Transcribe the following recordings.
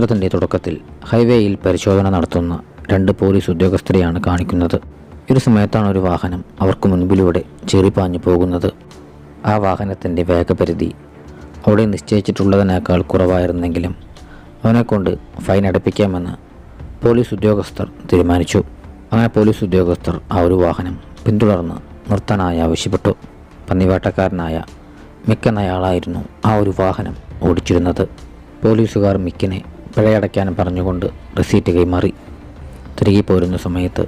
ചിത്രത്തിന്റെ തുടക്കത്തിൽ ഹൈവേയിൽ പരിശോധന നടത്തുന്ന രണ്ട് പോലീസ് ഉദ്യോഗസ്ഥരെയാണ് കാണിക്കുന്നത്. ഒരു സമയത്താണ് ഒരു വാഹനം അവർക്ക് മുൻപിലൂടെ ചെറിപ്പാഞ്ഞു പോകുന്നത്. ആ വാഹനത്തിന്റെ വേഗപരിധി അവിടെ നിശ്ചയിച്ചിട്ടുള്ളതിനേക്കാൾ കുറവായിരുന്നെങ്കിലും അവനെക്കൊണ്ട് ഫൈൻ അടപ്പിക്കാമെന്ന് പോലീസ് ഉദ്യോഗസ്ഥർ തീരുമാനിച്ചു. അങ്ങനെ പോലീസ് ഉദ്യോഗസ്ഥർ ആ ഒരു വാഹനം പിന്തുടർന്ന് നിർത്താനായി ആവശ്യപ്പെട്ടു. പന്നിവേട്ടക്കാരനായ മിക്കെന്നയാളായിരുന്നു ആ ഒരു വാഹനം ഓടിച്ചിരുന്നത്. പോലീസുകാർ മിക്കിനെ പിഴയടയ്ക്കാൻ പറഞ്ഞുകൊണ്ട് റെസീറ്റ് കൈമാറി. തിരികെ പോരുന്ന സമയത്ത്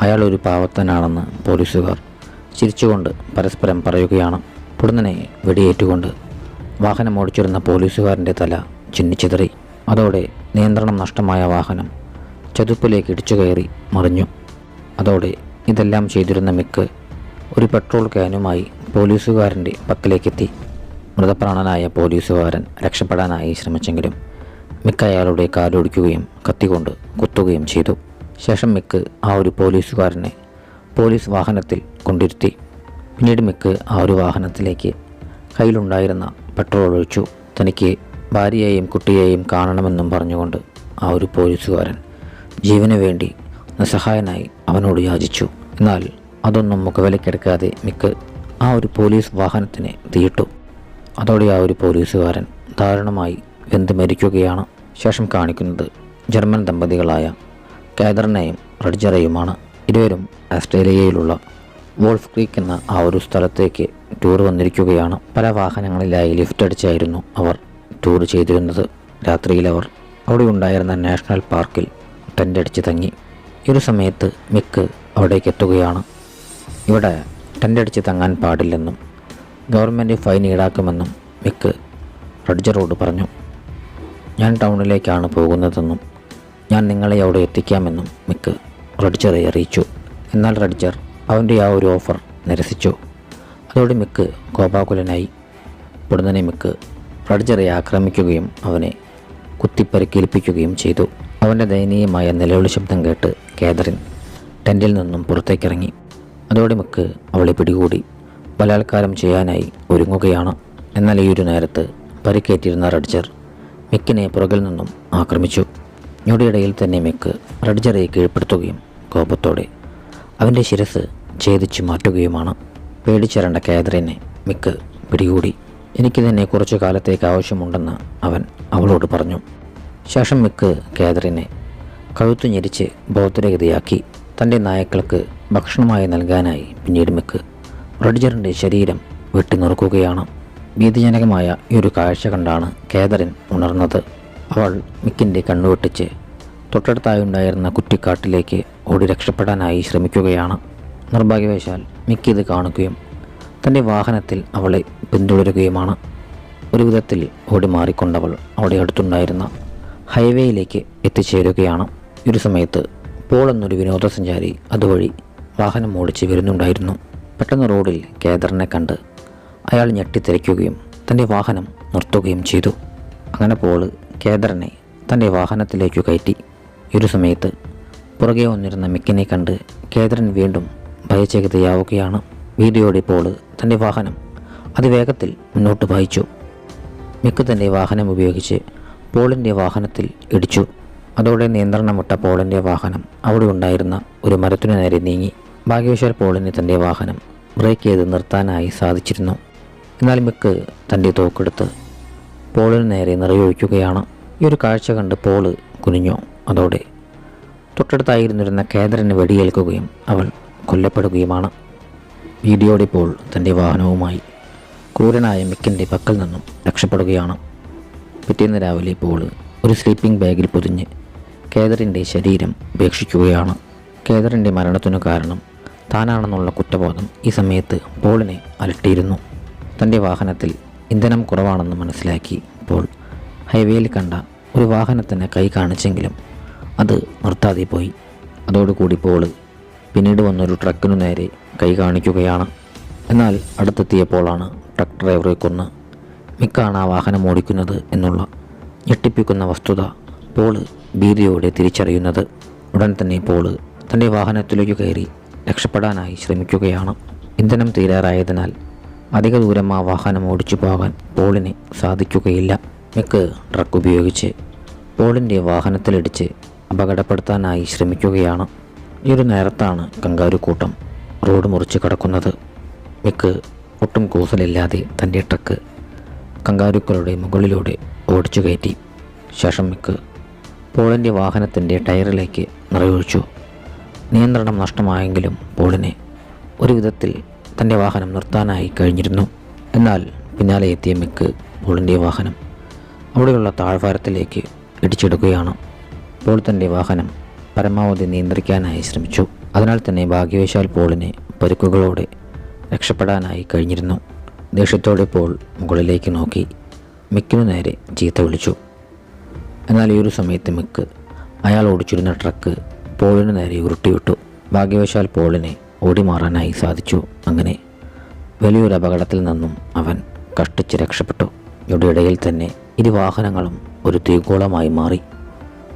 അയാൾ ഒരു പാവത്തനാണെന്ന് പോലീസുകാർ ചിരിച്ചുകൊണ്ട് പരസ്പരം പറയുകയാണ്. പുടുന്നനെ വെടിയേറ്റുകൊണ്ട് വാഹനം ഓടിച്ചിരുന്ന പോലീസുകാരന്റെ തല ചിന്നിച്ചിതറി. അതോടെ നിയന്ത്രണം നഷ്ടമായ വാഹനം ചതുപ്പിലേക്ക് ഇടിച്ചു കയറി മറിഞ്ഞു. അതോടെ ഇതെല്ലാം ചെയ്തിരുന്ന മിക്ക് ഒരു പെട്രോൾ ക്യാനുമായി പോലീസുകാരന്റെ പക്കലേക്കെത്തി. മൃതപ്രാണനായ പോലീസുകാരൻ രക്ഷപ്പെടാനായി ശ്രമിച്ചെങ്കിലും മിക്ക അയാളുടെ കാലൊടിക്കുകയും കത്തിക്കൊണ്ട് കുത്തുകയും ചെയ്തു. ശേഷം മിക്ക് ആ ഒരു പോലീസുകാരനെ പോലീസ് വാഹനത്തിൽ കൊണ്ടിരുത്തി. പിന്നീട് മിക്ക് ആ ഒരു വാഹനത്തിലേക്ക് കയ്യിലുണ്ടായിരുന്ന പെട്രോൾ ഒഴിച്ചു. തനിക്ക് ഭാര്യയെയും കുട്ടിയെയും കാണണമെന്നും പറഞ്ഞുകൊണ്ട് ആ ഒരു പോലീസുകാരൻ ജീവന് വേണ്ടി നിസ്സഹായനായി അവനോട് യാചിച്ചു. എന്നാൽ അതൊന്നും മുഖവിലക്കെടുക്കാതെ മിക്ക് ആ ഒരു പോലീസ് വാഹനത്തിനെ തീയിട്ടു. അതോടെ ആ ഒരു പോലീസുകാരൻ ദാരുണമായി വെന്ത് മരിക്കുകയാണ് ശേഷം കാണിക്കുന്നത് ജർമ്മൻ ദമ്പതികളായ കാതറിനെയും റഡ്ജറയുമാണ്. ഇരുവരും ഓസ്ട്രേലിയയിലുള്ള വോൾഫ് ക്രീക്ക് എന്ന ആ ഒരു സ്ഥലത്തേക്ക് ടൂർ വന്നിരിക്കുകയാണ്. പല വാഹനങ്ങളിലായി ലിഫ്റ്റ് അടിച്ചായിരുന്നു അവർ ടൂർ ചെയ്തിരുന്നത്. രാത്രിയിൽ അവർ അവിടെ ഉണ്ടായിരുന്ന നാഷണൽ പാർക്കിൽ ടെന്റ് അടിച്ച് തങ്ങി. ഒരു സമയത്ത് മിക്ക് അവിടേക്ക് എത്തുകയാണ്. ഇവിടെ ടെന്റ് അടിച്ച് തങ്ങാൻ പാടില്ലെന്നും ഗവൺമെന്റ് ഫൈൻ ഈടാക്കുമെന്നും മിക്ക് റഡ്ജറോട് പറഞ്ഞു. ഞാൻ ടൗണിലേക്കാണ് പോകുന്നതെന്നും ഞാൻ നിങ്ങളെ അവിടെ എത്തിക്കാമെന്നും മിക്ക് റഡ്ജറെ അറിയിച്ചു. എന്നാൽ റഡ്ജർ അവന്റെ ആ ഒരു ഓഫർ നിരസിച്ചു. അതോടെ മിക്ക് കോപാകുലനായി ഉടനെ മിക്ക് റഡ്ജറെ ആക്രമിക്കുകയും അവനെ കുത്തിപ്പരിക്കേൽപ്പിക്കുകയും ചെയ്തു. അവന്റെ ദയനീയമായ നിലവിളി ശബ്ദം കേട്ട് കേദറിൻ ടെന്റിൽ നിന്നും പുറത്തേക്കിറങ്ങി. അതോടെ മിക്ക് അവളെ പിടികൂടി. ബലാത്കാരം ചെയ്യാനായി ഒരുങ്ങുകയാണ്. എന്നാൽ ഈ ഒരു നേരത്ത് പരിക്കേറ്റിരുന്ന റഡ്ജർ മിക്കിനെ പുറകിൽ നിന്നും ആക്രമിച്ചു. ഞൊടിയിടയിൽ തന്നെ മെക്ക് റഡ്ജറെ കീഴ്പ്പെടുത്തുകയും കോപത്തോടെ അവന്റെ ശിരസ് ഛേദിച്ചു മാറ്റുകയുമാണ്. പേടിച്ചിരണ്ട കാതറിനെ മിക്ക് പിടികൂടി. എനിക്ക് തന്നെ കുറച്ചു കാലത്തേക്ക് ആവശ്യമുണ്ടെന്ന് അവൻ അവളോട് പറഞ്ഞു. ശേഷം മിക്ക് കാതറിനെ കഴുത്തു ഞെരിച്ച് ബോധരഗതിയാക്കി തന്റെ നായക്കൾക്ക് ഭക്ഷണമായി നൽകാനായി പിന്നീട് മിക്ക് റഡ്ജറിന്റെ ശരീരം വെട്ടിനുറുക്കുകയാണ്. ഭീതിജനകമായ ഈ ഒരു കാഴ്ച കണ്ടാണ് കേദറിൻ ഉണർന്നത്. അവൾ മിക്കിന്റെ കണ്ണുവെട്ടിച്ച് തൊട്ടടുത്തായുണ്ടായിരുന്ന കുറ്റിക്കാട്ടിലേക്ക് ഓടി രക്ഷപ്പെടാനായി ശ്രമിക്കുകയാണ്. നിർഭാഗ്യവശാൽ മിക്കി ഇത് കാണുകയും തന്റെ വാഹനത്തിൽ അവളെ പിന്തുടരുകയുമാണ്. ഒരു വിധത്തിൽ ഓടി മാറിക്കൊണ്ടവൾ അവിടെ അടുത്തുണ്ടായിരുന്ന ഹൈവേയിലേക്ക് എത്തിച്ചേരുകയാണ്. ഒരു സമയത്ത് പോൾ എന്നൊരു വിനോദസഞ്ചാരി അതുവഴി വാഹനം ഓടിച്ച് വരുന്നുണ്ടായിരുന്നു. പെട്ടെന്ന് റോഡിൽ കേദറിനെ കണ്ട് അയാൾ ഞെട്ടിത്തിരയ്ക്കുകയും തന്റെ വാഹനം നിർത്തുകയും ചെയ്തു. അങ്ങനെ പോൾ കേദറിനെ തന്റെ വാഹനത്തിലേക്ക് കയറ്റി. ഒരു സമയത്ത് പുറകെ വന്നിരുന്ന മിക്കിനെ കണ്ട് കേദരൻ വീണ്ടും ഭയചകിതയാവുകയാണ്. വീഡിയോയുടെ പോൾ തന്റെ വാഹനം അതിവേഗത്തിൽ മുന്നോട്ട് വായിച്ചു. മിക്ക് തന്റെ വാഹനം ഉപയോഗിച്ച് പോളിന്റെ വാഹനത്തിൽ ഇടിച്ചു. അതോടെ നിയന്ത്രണം വിട്ട പോളിന്റെ വാഹനം അവിടെ ഉണ്ടായിരുന്ന ഒരു മരത്തിനു നേരെ നീങ്ങി. ഭാഗ്യവശാൽ പോളിന് തന്റെ വാഹനം ബ്രേക്ക് ചെയ്ത് നിർത്താനായി സാധിച്ചിരുന്നു. എന്നാൽ മിക്ക് തന്റെ തോക്കെടുത്ത് പോളിന് നേരെ നിറയൊഴിക്കുകയാണ്. ഈ ഒരു കാഴ്ച കണ്ട് പോൾ കുനിഞ്ഞു. അതോടെ തൊട്ടടുത്തായിരുന്നിരുന്ന കേന്ദ്രന് വെടിയേൽക്കുകയും അവൾ കൊല്ലപ്പെടുകയുമാണ്. വീഡിയോടെ പോൾ തന്റെ വാഹനവുമായി ക്രൂരനായ മിക്കിന്റെ പക്കൽ നിന്നും രക്ഷപ്പെടുകയാണ്. പിറ്റേന്ന് രാവിലെ പോൾ ഒരു സ്ലീപ്പിംഗ് ബാഗിൽ പൊതിഞ്ഞ് കേദറിന്റെ ശരീരം ഉപേക്ഷിക്കുകയാണ്. കേദറിന്റെ മരണത്തിനു കാരണം താനാണെന്നുള്ള കുറ്റബോധം ഈ സമയത്ത് പോളിനെ അലട്ടിയിരുന്നു. തന്റെ വാഹനത്തിൽ ഇന്ധനം കുറവാണെന്ന് മനസ്സിലാക്കി ഇപ്പോൾ ഹൈവേയിൽ കണ്ട ഒരു വാഹനത്തിന് കൈ കാണിച്ചെങ്കിലും അത് നിർത്താതെ പോയി. അതോടുകൂടി പോൾ പിന്നീട് വന്നൊരു ട്രക്കിനു നേരെ കൈ കാണിക്കുകയാണ്. എന്നാൽ അടുത്തെത്തിയപ്പോഴാണ് ട്രക്ക് ഡ്രൈവറെ കൊന്ന് മിക്കാണ് ആ വാഹനം ഓടിക്കുന്നത് എന്നുള്ള ഞെട്ടിപ്പിക്കുന്ന വസ്തുത പോൾ ഭീതിയോടെ തിരിച്ചറിയുന്നത്. ഉടൻ തന്നെ പോൾ തന്റെ വാഹനത്തിലേക്ക് കയറി രക്ഷപ്പെടാനായി ശ്രമിക്കുകയാണ്. ഇന്ധനം തീരാറായതിനാൽ അധിക ദൂരം ആ വാഹനം ഓടിച്ചു പോകാൻ പോളിന് സാധിക്കുകയില്ല. മിക്ക് ട്രക്ക് ഉപയോഗിച്ച് പോളിന്റെ വാഹനത്തിലിടിച്ച് അപകടപ്പെടുത്താനായി ശ്രമിക്കുകയാണ്. ഈ ഒരു നേരത്താണ് കങ്കാരുക്കൂട്ടം റോഡ് മുറിച്ച് കടക്കുന്നത്. മിക്ക് ഒട്ടും കൂസലില്ലാതെ തന്റെ ട്രക്ക് കങ്കാരുക്കളുടെ മുകളിലൂടെ ഓടിച്ചു കയറ്റി. ശേഷം മിക്ക് പോളിന്റെ വാഹനത്തിന്റെ ടയറിലേക്ക് നിറയൊഴിച്ചു. നിയന്ത്രണം നഷ്ടമായെങ്കിലും പോളിനെ ഒരു വിധത്തിൽ തന്റെ വാഹനം നിർത്താനായി കഴിഞ്ഞിരുന്നു. എന്നാൽ പിന്നാലെ എത്തിയ മിക്ക് പോളിന്റെ വാഹനം അവിടെയുള്ള താഴ്വാരത്തിലേക്ക് ഇടിച്ചെടുക്കുകയാണ്. പോൾ തന്റെ വാഹനം പരമാവധി നിയന്ത്രിക്കാനായി ശ്രമിച്ചു. അതിനാൽ തന്നെ ഭാഗ്യവശാൽ പോളിനെ പരുക്കുകളോടെ രക്ഷപ്പെടാനായി കഴിഞ്ഞിരുന്നു. ദേഷ്യത്തോടെ പോൾ മുകളിലേക്ക് നോക്കി. മിക്കിനു നേരെ ചീത്ത വിളിച്ചു. എന്നാൽ ഈ ഒരു സമയത്ത് മിക്ക് അയാൾ ഓടിച്ചിരുന്ന ട്രക്ക് പോളിന് നേരെ ഉരുട്ടിവിട്ടു. ഭാഗ്യവശാൽ പോളിനെ ഓടിമാറാനായി സാധിച്ചു. അങ്ങനെ വലിയൊരു അപകടത്തിൽ നിന്നും അവൻ കഷ്ടിച്ച് രക്ഷപ്പെട്ടു. ഇടയിൽ തന്നെ ഇരു വാഹനങ്ങളും ഒരു തീകോളമായി മാറി.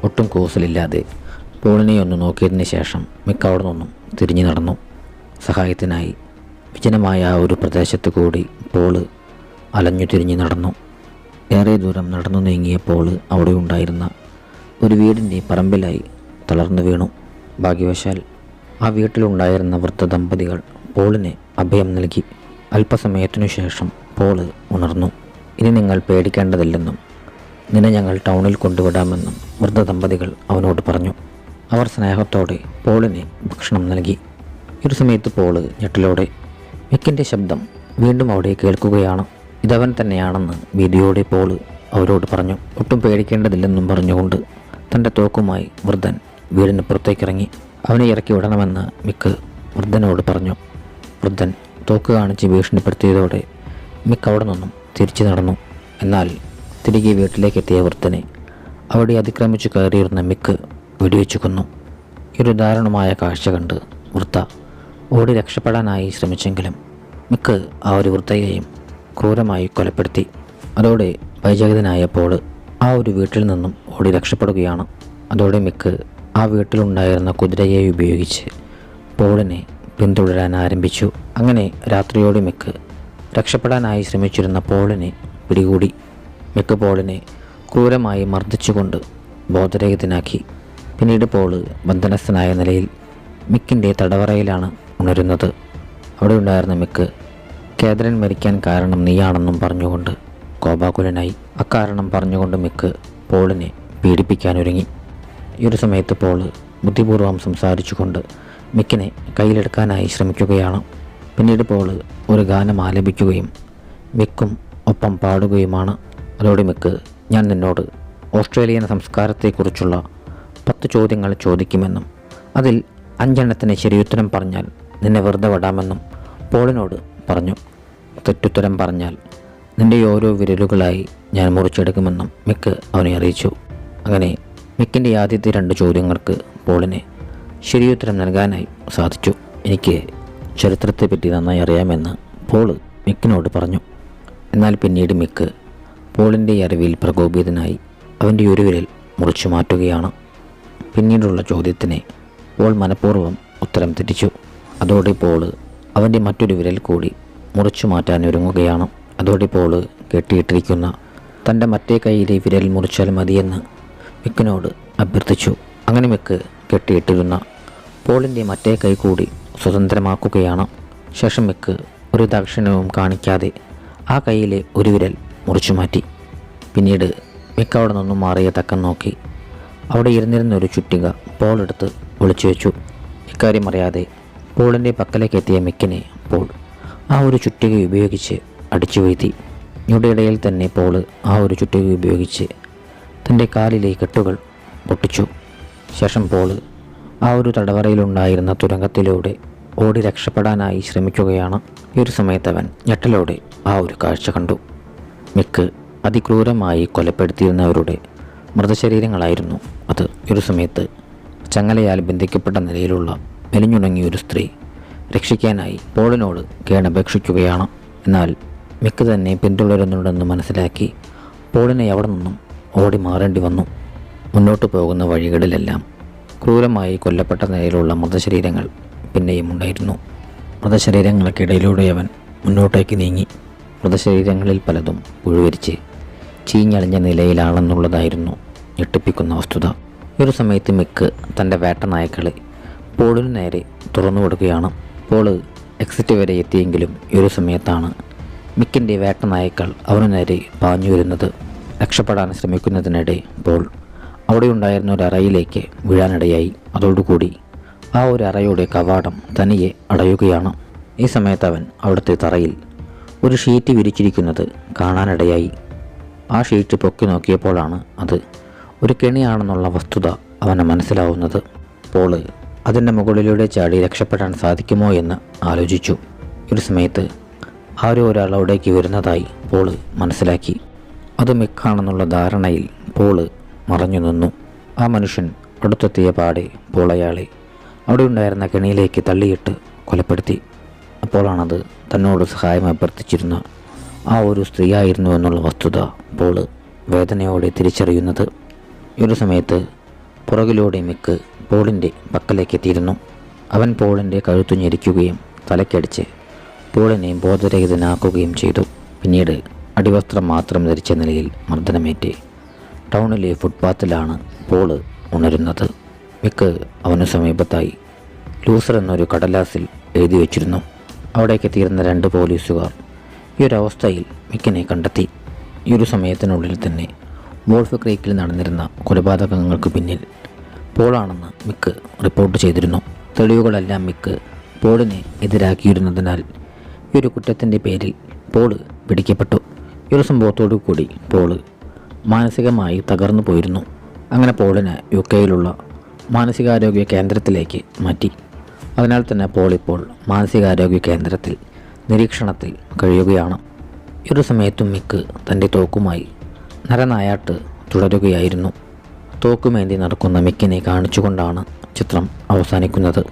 ഒട്ടും കൂസലില്ലാതെ പോളിനെ ഒന്ന് നോക്കിയതിന് ശേഷം മിക്ക അവിടെ നിന്നും തിരിഞ്ഞു നടന്നു. സഹായത്തിനായി വിജനമായ ആ ഒരു പ്രദേശത്ത് കൂടി പോൾ അലഞ്ഞു തിരിഞ്ഞു നടന്നു. ഏറെ ദൂരം നടന്നു നീങ്ങിയ പോൾ അവിടെ ഉണ്ടായിരുന്ന ഒരു വീടിന്റെ പറമ്പിലായി തളർന്നു വീണു. ഭാഗ്യവശാൽ ആ വീട്ടിലുണ്ടായിരുന്ന വൃദ്ധ ദമ്പതികൾ പോളിന് അഭയം നൽകി. അല്പസമയത്തിനു ശേഷം പോൾ ഉണർന്നു. ഇനി നിങ്ങൾ പേടിക്കേണ്ടതില്ലെന്നും നിന്നെ ഞങ്ങൾ ടൗണിൽ കൊണ്ടുവിടാമെന്നും വൃദ്ധ ദമ്പതികൾ അവനോട് പറഞ്ഞു. അവർ സ്നേഹത്തോടെ പോളിന് ഭക്ഷണം നൽകി. ഒരു സമയത്ത് പോൾ ഞെട്ടിലോടെ മിക്കിന്റെ ശബ്ദം വീണ്ടും അവിടെ കേൾക്കുകയാണ്. ഇതവൻ തന്നെയാണെന്ന് ഭീതിയോടെ പോൾ അവരോട് പറഞ്ഞു. ഒട്ടും പേടിക്കേണ്ടതില്ലെന്നും പറഞ്ഞുകൊണ്ട് തന്റെ തോക്കുമായി വൃദ്ധൻ വീടിന് പുറത്തേക്കിറങ്ങി. അവനെ ഇറക്കി വിടണമെന്ന് മിക്ക് വൃദ്ധനോട് പറഞ്ഞു. വൃദ്ധൻ തോക്ക് കാണിച്ച് ഭീഷണിപ്പെടുത്തിയതോടെ മിക്ക് അവിടെ നിന്നും തിരിച്ചു നടന്നു. എന്നാൽ തിരികെ വീട്ടിലേക്ക് എത്തിയ വൃദ്ധനെ അവിടെ അതിക്രമിച്ചു കയറിയിരുന്ന മിക്ക് വെടിവെച്ചു കൊന്നു. ഒരു ദാരുണമായ കാഴ്ച കണ്ട് വൃദ്ധ ഓടി രക്ഷപ്പെടാനായി ശ്രമിച്ചെങ്കിലും മിക്ക് ആ ഒരു വൃദ്ധയെയും ക്രൂരമായി കൊലപ്പെടുത്തി. അതോടെ വൈജാഗതനായ പോൾ ആ ഒരു വീട്ടിൽ നിന്നും ഓടി രക്ഷപ്പെടുകയാണ്. അതോടെ മിക്ക് ആ വീട്ടിലുണ്ടായിരുന്ന കുതിരയെ ഉപയോഗിച്ച് പോളിനെ പിന്തുടരാൻ ആരംഭിച്ചു. അങ്ങനെ രാത്രിയോടെ മിക്ക് രക്ഷപ്പെടാനായി ശ്രമിച്ചിരുന്ന പോളിനെ പിടികൂടി. മിക്ക് പോളിനെ ക്രൂരമായി മർദ്ദിച്ചുകൊണ്ട് ബോധരഹിതനാക്കി. പിന്നീട് പോൾ ബന്ധനസ്ഥനായ നിലയിൽ മിക്കിന്റെ തടവറയിലാണ് ഉണരുന്നത്. അവിടെ ഉണ്ടായിരുന്ന മിക്ക് കേന്ദ്രൻ മരിക്കാൻ കാരണം നീയാണെന്നും പറഞ്ഞുകൊണ്ട് കോപാകുലനായി. അക്കാരണം പറഞ്ഞുകൊണ്ട് മിക്ക് പോളിനെ പീഡിപ്പിക്കാനൊരുങ്ങി. ഈ ഒരു സമയത്ത് പോൾ ബുദ്ധിപൂർവം സംസാരിച്ചുകൊണ്ട് മിക്കിനെ കയ്യിലെടുക്കാനായി ശ്രമിക്കുകയാണ്. പിന്നീട് പോൾ ഒരു ഗാനം ആലപിക്കുകയും മിക്കും ഒപ്പം പാടുകയുമാണ്. അതോടെ മിക്ക് ഞാൻ നിന്നോട് ഓസ്ട്രേലിയൻ സംസ്കാരത്തെക്കുറിച്ചുള്ള പത്ത് ചോദ്യങ്ങൾ ചോദിക്കുമെന്നും അതിൽ അഞ്ചെണ്ണത്തിന് ശരിയുത്തരം പറഞ്ഞാൽ നിന്നെ വെറുതെ വിടാമെന്നും പോളിനോട് പറഞ്ഞു. തെറ്റുത്തരം പറഞ്ഞാൽ നിന്റെ ഓരോ വിരലുകളായി ഞാൻ മുറിച്ചെടുക്കുമെന്നും മിക്ക് അവനെ അറിയിച്ചു. അങ്ങനെ മിക്കിന്റെ ആദ്യത്തെ രണ്ട് ചോദ്യങ്ങൾക്ക് പോളിന് ശരിയുത്തരം നൽകാനായി സാധിച്ചു. എനിക്ക് ചരിത്രത്തെപ്പറ്റി നന്നായി അറിയാമെന്ന് പോൾ മിക്കിനോട് പറഞ്ഞു. എന്നാൽ പിന്നീട് മിക്ക് പോളിന്റെ അറിവിൽ പ്രകോപിതനായി അവന്റെ ഒരു വിരൽ മുറിച്ചു മാറ്റുകയാണ്. പിന്നീടുള്ള ചോദ്യത്തിന് പോൾ മനഃപൂർവം ഉത്തരം തെറ്റിച്ചു. അതോടെ പോൾ അവന്റെ മറ്റൊരു വിരൽ കൂടി മുറിച്ചു മാറ്റാൻ ഒരുങ്ങുകയാണ്. അതോടെ പോൾ കെട്ടിയിട്ടിരിക്കുന്ന തന്റെ മറ്റേ കൈയിലെ വിരൽ മുറിച്ചാൽ മതിയെന്ന് മിക്കിനോട് അഭ്യർത്ഥിച്ചു. അങ്ങനെ മിക്ക് കെട്ടിയിട്ടിരുന്ന പോളിന്റെ മറ്റേ കൈ കൂടി സ്വതന്ത്രമാക്കുകയാണ്. ശേഷം മിക്ക് ഒരു ദക്ഷിണവും കാണിക്കാതെ ആ കൈയിലെ ഒരു വിരൽ മുറിച്ചു മാറ്റി. പിന്നീട് മിക്ക അവിടെ നിന്നും മാറിയ തക്കം നോക്കി അവിടെ ഇരുന്നിരുന്ന ഒരു ചുറ്റിക പോൾ എടുത്ത് ഒളിച്ചു വെച്ചു. ഇക്കാര്യം അറിയാതെ പോളിന്റെ പക്കലേക്ക് എത്തിയ മിക്കിനെ പോൾ ആ ഒരു ചുറ്റിക ഉപയോഗിച്ച് അടിച്ചു വീഴ്ത്തി ഇടയിൽ തന്നെ പോൾ ആ ഒരു ചുറ്റിക ഉപയോഗിച്ച് തന്റെ കാലിലെ കെട്ടുകൾ പൊട്ടിച്ചു. ശേഷം പോൾ ആ ഒരു തടവറയിലുണ്ടായിരുന്ന തുരങ്കത്തിലൂടെ ഓടി രക്ഷപ്പെടാനായി ശ്രമിക്കുകയാണ്. ഈ ഒരു സമയത്ത് അവൻ ഞെട്ടലോടെ ആ ഒരു കാഴ്ച കണ്ടു. മിക്ക് അതിക്രൂരമായി കൊലപ്പെടുത്തിയിരുന്നവരുടെ മൃതശരീരങ്ങളായിരുന്നു അത്. ഒരു സമയത്ത് ചങ്ങലയാൽ ബന്ധിക്കപ്പെട്ട നിലയിലുള്ള മെലിഞ്ഞുണങ്ങിയ ഒരു സ്ത്രീ രക്ഷിക്കാനായി പോളിനോട് കേണപേക്ഷിക്കുകയാണ്. എന്നാൽ മിക്ക് തന്നെ പിന്തുടരുന്നുണ്ടെന്ന് മനസ്സിലാക്കി പോളിനെ അവിടെ നിന്നും ഓടി മാറേണ്ടി വന്നു. മുന്നോട്ട് പോകുന്ന വഴികളിലെല്ലാം ക്രൂരമായി കൊല്ലപ്പെട്ട നിലയിലുള്ള മൃതശരീരങ്ങൾ പിന്നെയും ഉണ്ടായിരുന്നു. മൃതശരീരങ്ങൾക്കിടയിലൂടെ അവൻ മുന്നോട്ടേക്ക് നീങ്ങി. മൃതശരീരങ്ങളിൽ പലതും പുഴുവരിച്ച് ചീഞ്ഞളിഞ്ഞ നിലയിലാണെന്നുള്ളതായിരുന്നു ഞെട്ടിപ്പിക്കുന്ന വസ്തുത. ഒരു സമയത്ത് മിക്ക് തന്റെ വേട്ട നായ്ക്കളെ പോളിന് നേരെ തുറന്നു കൊടുക്കുകയാണ്. പോൾ എക്സിറ്റ് വരെ എത്തിയെങ്കിലും ഒരു സമയത്താണ് മിക്കിന്റെ വേട്ട നായ്ക്കൾ അവനു നേരെ പാഞ്ഞു വരുന്നത്. രക്ഷപ്പെടാൻ ശ്രമിക്കുന്നതിനിടെ പോൾ അവിടെയുണ്ടായിരുന്ന ഒരു അറയിലേക്ക് വീഴാനിടയായി. അതോടുകൂടി ആ ഒരു അറയുടെ കവാടം തനിയെ അടയുകയാണ്. ഈ സമയത്ത് അവൻ അവിടുത്തെ തറയിൽ ഒരു ഷീറ്റ് വിരിച്ചിരിക്കുന്നത് കാണാനിടയായി. ആ ഷീറ്റ് പൊക്കി നോക്കിയപ്പോഴാണ് അത് ഒരു കെണിയാണെന്നുള്ള വസ്തുത അവന് മനസ്സിലാവുന്നത്. പോൾ അതിന്റെ മുകളിലൂടെ ചാടി രക്ഷപ്പെടാൻ സാധിക്കുമോ എന്ന് ആലോചിച്ചു. ഒരു സമയത്ത് ആരോ ഒരാൾ അവിടേക്ക് വരുന്നതായി പോൾ മനസ്സിലാക്കി. അത് മിക്കാണെന്നുള്ള ധാരണയിൽ പോൾ മറഞ്ഞു നിന്നു ആ മനുഷ്യൻ അടുത്തെത്തിയ പാടെ പോളയാളെ അവിടെ ഉണ്ടായിരുന്ന കെണിയിലേക്ക് തള്ളിയിട്ട് കൊലപ്പെടുത്തി. അപ്പോഴാണത് തന്നോട് സഹായം അഭ്യർത്ഥിച്ചിരുന്ന ആ ഒരു സ്ത്രീയായിരുന്നു എന്നുള്ള വസ്തുത പോൾ വേദനയോടെ തിരിച്ചറിയുന്നത്. ഈ ഒരു സമയത്ത് പുറകിലൂടെ മിക്ക് പോളിന്റെ പക്കലേക്ക് എത്തിയിരുന്നു അവൻ പോളിന്റെ കഴുത്തു ഞെരിക്കുകയും തലക്കടിച്ച് പോളിനെ ബോധരഹിതനാക്കുകയും ചെയ്തു. പിന്നീട് അടിവസ്ത്രം മാത്രം ധരിച്ച നിലയിൽ മർദ്ദനമേറ്റ്. ടൗണിലെ ഫുട്പാത്തിലാണ് പോൾ ഉണരുന്നത്. മിക്ക് അവന് സമീപത്തായി ലൂസർ എന്നൊരു കടലാസിൽ എഴുതി വച്ചിരുന്നു. അവിടേക്ക് എത്തിയിരുന്ന രണ്ട് പോലീസുകാർ ഈ ഒരു അവസ്ഥയിൽ മിക്കിനെ കണ്ടെത്തി. ഈ ഒരു സമയത്തിനുള്ളിൽ തന്നെ വോൾഫ് ക്രീക്കിൽ നടന്നിരുന്ന കൊലപാതകങ്ങൾക്ക് പിന്നിൽ പോളാണെന്ന് മിക്ക് റിപ്പോർട്ട് ചെയ്തിരുന്നു. തെളിവുകളെല്ലാം മിക്ക് പോളിനെ എതിരാക്കിയിരുന്നതിനാൽ ഈ ഒരു കുറ്റത്തിന്റെ പേരിൽ പോൾ പിടിക്കപ്പെട്ടു. ഈ ഒരു സംഭവത്തോടു കൂടി പോൾ മാനസികമായി തകർന്നു പോയിരുന്നു. അങ്ങനെ പോളിനെ യു കെയിലുള്ള മാനസികാരോഗ്യ കേന്ദ്രത്തിലേക്ക് മാറ്റി. അതിനാൽ തന്നെ പോൾ ഇപ്പോൾ മാനസികാരോഗ്യ കേന്ദ്രത്തിൽ നിരീക്ഷണത്തിൽ കഴിയുകയാണ്. ഈ ഒരു സമയത്തും മിക്ക് തന്റെ തോക്കുമായി നരനായാട്ട് തുടരുകയായിരുന്നു. തോക്കുമേന്തി നടക്കുന്ന മിക്കിനെ കാണിച്ചുകൊണ്ടാണ് ചിത്രം അവസാനിക്കുന്നത്.